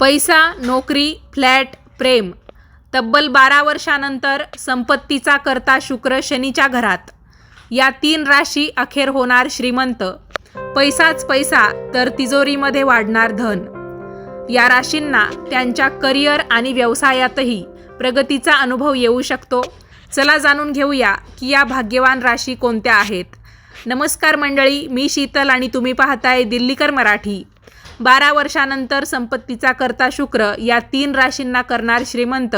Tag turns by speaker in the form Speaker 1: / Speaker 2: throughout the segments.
Speaker 1: पैसा नोकरी फ्लॅट प्रेम. तब्बल बारा वर्षानंतर संपत्तीचा करता शुक्र शनीच्या घरात. या तीन राशी अखेर होणार श्रीमंत. पैसाच पैसा तर तिजोरीमध्ये वाढणार धन. या राशींना त्यांच्या करिअर आणि व्यवसायातही प्रगतीचा अनुभव येऊ शकतो. चला जाणून घेऊया की या भाग्यवान राशी कोणत्या आहेत. नमस्कार मंडळी मी शीतल आणि तुम्ही पाहताय दिल्लीकर मराठी. बारा वर्षानंतर संपत्तीचा करता शुक्र या तीन राशींना करणार श्रीमंत.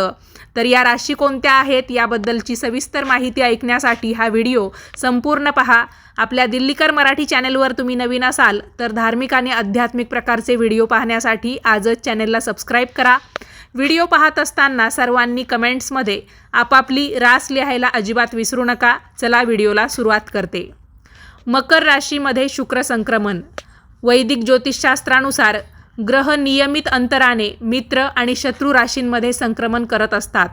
Speaker 1: तर या राशी कोणत्या आहेत याबद्दलची सविस्तर माहिती ऐकण्यासाठी हा व्हिडिओ संपूर्ण पहा. आपल्या दिल्लीकर मराठी चॅनेलवर तुम्ही नवीन असाल तर धार्मिक आणि आध्यात्मिक प्रकारचे व्हिडिओ पाहण्यासाठी आजच चॅनेलला सबस्क्राईब करा. व्हिडिओ पाहत असताना सर्वांनी कमेंट्समध्ये आपापली रास लिहायला अजिबात विसरू नका. चला व्हिडिओला सुरुवात करते. मकर राशीमध्ये शुक्र संक्रमण. वैदिक ज्योतिषशास्त्रानुसार ग्रह नियमित अंतराने मित्र आणि शत्रू राशींमध्ये संक्रमण करत असतात.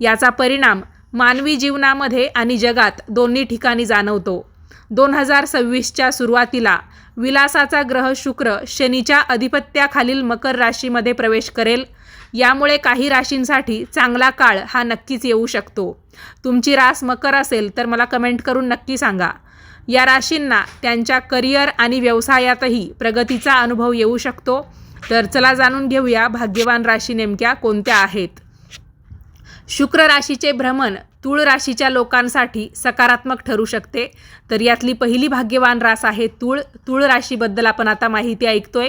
Speaker 1: याचा परिणाम मानवी जीवनामध्ये आणि जगात दोन्ही ठिकाणी जाणवतो. दोन हजार सव्वीसच्या सुरुवातीला विलासाचा ग्रह शुक्र शनीच्या अधिपत्याखालील मकर राशीमध्ये प्रवेश करेल. यामुळे काही राशींसाठी चांगला काळ हा नक्कीच येऊ शकतो. तुमची रास मकर असेल तर मला कमेंट करून नक्की सांगा. या राशींना त्यांच्या करिअर आणि व्यवसायातही प्रगतीचा अनुभव येऊ शकतो. तर चला जाणून घेऊया भाग्यवान राशी नेमक्या कोणत्या आहेत. शुक्र राशीचे भ्रमण तूळ राशीच्या लोकांसाठी सकारात्मक ठरू शकते. तर यातली पहिली भाग्यवान रास आहे तूळ. तूळ राशीबद्दल आपण आता माहिती ऐकतोय.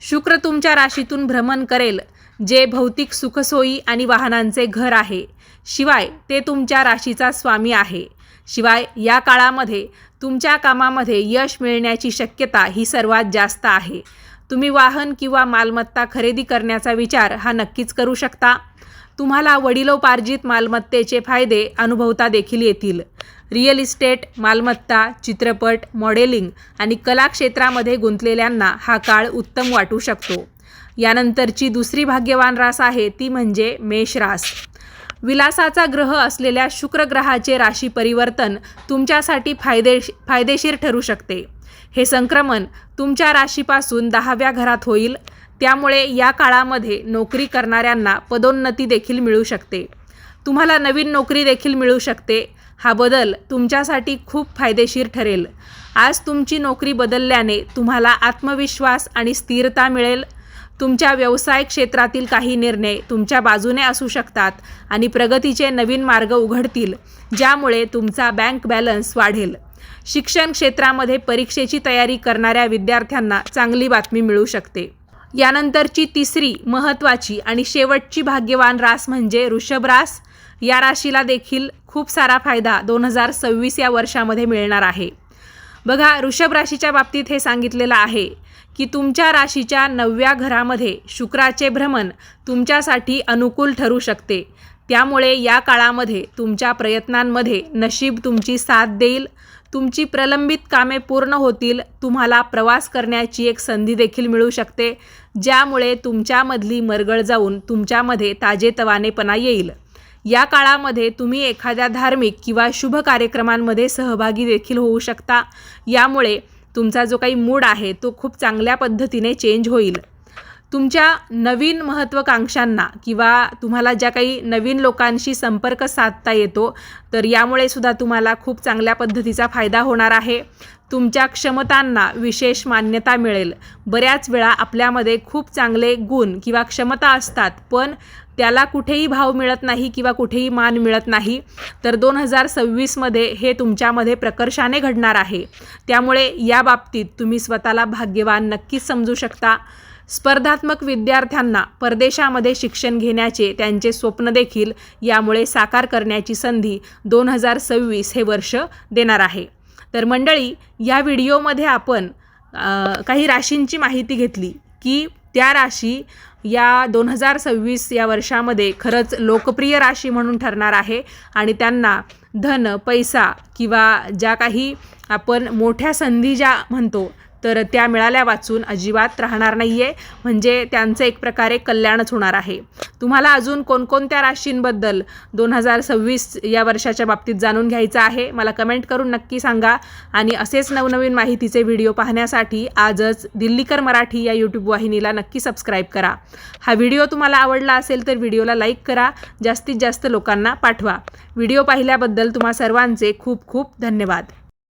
Speaker 1: शुक्र तुमच्या राशीतून भ्रमण करेल. जे भौतिक सुखसोयी आणि वाहनांचे घर आहे. शिवाय ते तुमच्या राशीचा स्वामी आहे. शिवाय या काळामध्ये तुमच्या कामामध्ये यश मिळण्याची शक्यता ही सर्वात जास्त आहे. तुम्ही वाहन किंवा मालमत्ता खरेदी करण्याचा विचार हा नक्कीच करू शकता. तुम्हाला वडिलोपार्जित मालमत्तेचे फायदे अनुभवता देखील येतील. रिअल इस्टेट मालमत्ता चित्रपट मॉडेलिंग आणि कला क्षेत्रामध्ये गुंतलेल्यांना हा काळ उत्तम वाटू शकतो. यानंतरची दुसरी भाग्यवान रास आहे ती म्हणजे मेष रास. विलासाचा ग्रह असलेल्या शुक्र ग्रहाचे राशी परिवर्तन तुमच्यासाठी फायदेश फायदेशीर ठरू शकते. हे संक्रमण तुमच्या राशीपासून दहाव्या घरात होईल. त्यामुळे या काळामध्ये नोकरी करणाऱ्यांना पदोन्नती देखील मिळू शकते. तुम्हाला नवीन नोकरी देखील मिळू शकते. हा बदल तुमच्यासाठी खूप फायदेशीर ठरेल. आज तुमची नोकरी बदलल्याने तुम्हाला आत्मविश्वास आणि स्थिरता मिळेल. तुमच्या व्यवसाय क्षेत्रातील काही निर्णय तुमच्या बाजूने असू शकतात आणि प्रगतीचे नवीन मार्ग उघडतील ज्यामुळे तुमचा बँक बॅलन्स वाढेल. शिक्षण क्षेत्रामध्ये परीक्षेची तयारी करणाऱ्या विद्यार्थ्यांना चांगली बातमी मिळू शकते. यानंतरची तिसरी महत्त्वाची आणि शेवटची भाग्यवान रास म्हणजे ऋषभ रास. या राशीला देखील खूप सारा फायदा दोन हजार सव्वीस या वर्षामध्ये मिळणार आहे. बघा ऋषभ राशीच्या बाबतीत हे सांगितलेलं आहे. की तुमच्या राशीच्या नवव्या घरामध्ये शुक्राचे भ्रमण तुमच्यासाठी अनुकूल ठरू शकते. त्यामुळे या काळामध्ये तुमच्या प्रयत्नांमध्ये नशीब तुमची साथ देईल. तुमची प्रलंबित कामे पूर्ण होतील. तुम्हाला प्रवास करण्याची एक संधी देखील मिळू शकते. ज्यामुळे तुमच्यामधली मरगळ जाऊन तुमच्यामध्ये ताजेतवानेपणा येईल. या काळामध्ये तुम्ही एखाद्या धार्मिक किंवा शुभ कार्यक्रमांमध्ये सहभागी देखील होऊ शकता. यामुळे तुमचा जो काही मूड आहे तो खूप चांगल्या पद्धतीने चेंज होईल. तुमच्या नवीन महत्त्वाकांक्षांना किंवा तुम्हाला ज्या काही नवीन लोकांशी संपर्क साधता येतो तर यामुळे सुद्धा तुम्हाला खूप चांगल्या पद्धतीचा फायदा होणार आहे. तुमच्या क्षमतांना विशेष मान्यता मिळेल. बऱ्याच वेळा आपल्यामध्ये खूप चांगले गुण किंवा क्षमता असतात पण त्याला कुठेही भाव मिळत नाही किंवा कुठेही मान मिळत नाही. तर दोन हजार सव्वीसमध्ये हे तुमच्यामध्ये प्रकर्षाने घडणार आहे. त्यामुळे या बाबतीत तुम्ही स्वतःला भाग्यवान नक्कीच समजू शकता. स्पर्धात्मक विद्यार्थ्यांना परदेशामध्ये शिक्षण घेण्याचे त्यांचे स्वप्न देखील यामुळे साकार करण्याची संधी दोन हजार सव्वीस हे वर्ष देणार आहे. तर मंडळी या व्हिडिओमध्ये आपण काही राशींची माहिती घेतली की त्या राशी या दोन हजार सव्वीस या वर्षामध्ये खरंच लोकप्रिय राशी म्हणून ठरणार आहे आणि त्यांना धन पैसा किंवा ज्या काही आपण मोठ्या संधी ज्या म्हणतो तर त्या मिळाल्या वाचून अजिबात राहणार नाही आहे म्हणजे त्यांचं एक प्रकारे कल्याणच होणार आहे. तुम्हाला अजून कोणकोणत्या राशींबद्दल दोन हजार सव्वीस या वर्षाच्या बाबतीत जाणून घ्यायचं आहे मला कमेंट करून नक्की सांगा. आणि असेच नवनवीन माहितीचे व्हिडिओ पाहण्यासाठी आजच दिल्लीकर मराठी या यूट्यूब वाहिनीला नक्की सबस्क्राईब करा. हा व्हिडिओ तुम्हाला आवडला असेल तर व्हिडिओला लाईक करा जास्तीत जास्त लोकांना पाठवा. व्हिडिओ पाहिल्याबद्दल तुम्हा सर्वांचे खूप खूप धन्यवाद.